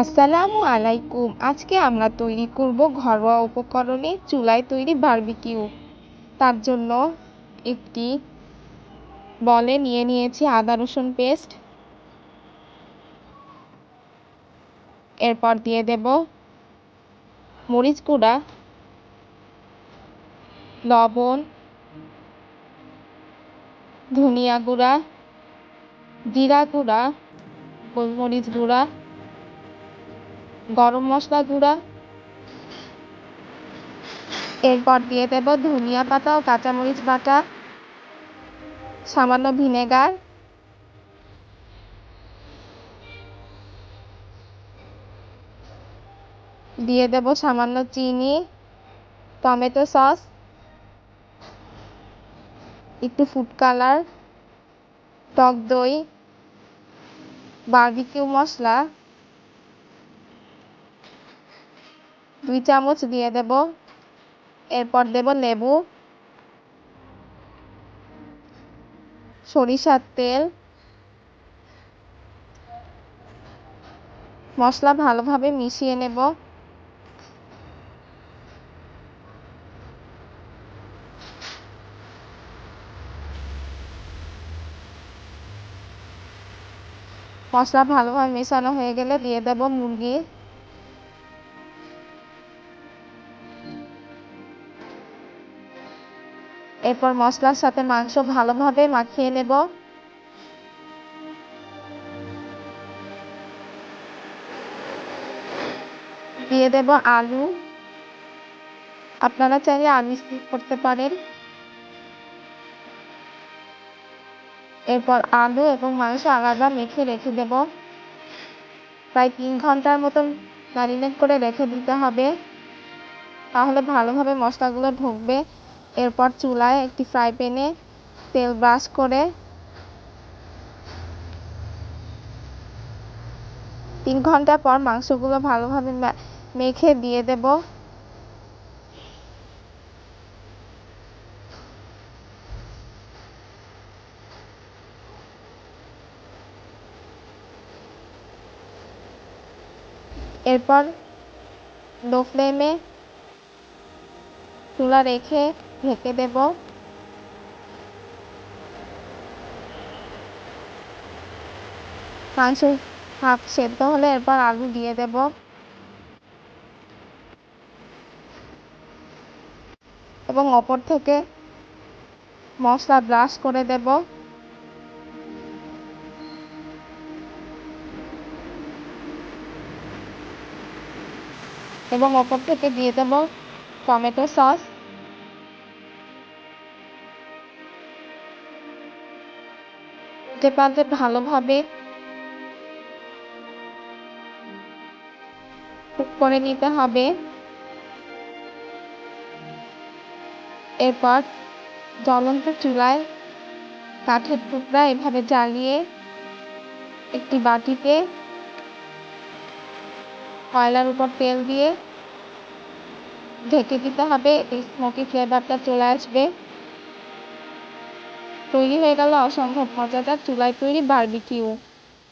আসসালামু আলাইকুম। আজকে আমরা তৈরি করব ঘরোয়া উপকরণে চুলায় তৈরি বারবিকিউ। তার জন্য একটি বলে নিয়ে নিয়েছি আদা, রসুন পেস্ট। এরপর দিয়ে দেব মরিচ গুঁড়া, লবণ, ধনিয়া গুঁড়া, জিরা গুঁড়া, গোলমরিচ গুঁড়া গরম মশলা গুঁড়া। এরপর দিয়ে দেব ধনিয়া পাতা ও কাঁচামরিচ বাটা। সামান্য ভিনেগার। দিয়ে দেব সামান্য চিনি, টমেটো সস। একটু ফুড কালার, টক দই, বার্বিকিউ মশলা। দুই চামচ দিয়ে দেব। এরপর দেব লেবু, সরিষার তেল। মশলা ভালোভাবে মিশিয়ে নেব। মশলা ভালোভাবে মেশানো হয়ে গেলে দিয়ে দেব মুরগি। এরপর মশলার সাথে মাংস ভালোভাবে মাখিয়ে নেব। দিয়ে দেব আলু। আপনারা চাইলে আলু স্কিপ করতে পারেন। এরপর আলু এবং মাংস আলাদা মেখে রেখে দেব। প্রায় তিন ঘণ্টার মতন ম্যারিনেট করে রেখে দিতে হবে। তাহলে ভালোভাবে মশলাগুলো ঢুকবে। এরপর চুলায় একটি ফ্রাই প্যানে তেল ব্রাশ করে তিন ঘণ্টা পর মাংসগুলো ভালোভাবে মেখে দিয়ে দেব। এরপর লো ফ্লেমে চুলা রেখে ঢেকে দেব মাংস হাফ সেদ্ধ হলে এরপর আলু দিয়ে দেব এবং অপর থেকে মশলা ব্রাশ করে দেব এবং ওপর থেকে দিয়ে দেব টমেটো সস উল্টে পাল্টে ভালোভাবে করে নিতে হবে। এরপর জ্বলন্ত চুলায় কাঠের টুকরা এভাবে জ্বালিয়ে একটি বাটিতে কয়লার উপর তেল দিয়ে ঢেকে দিতে হবে। এই স্মোকি ফ্লেভারটা চলে আসবে। তৈরি হয়ে গেল অসম্ভব মজাদার চুলায় তৈরি বারবিকিউ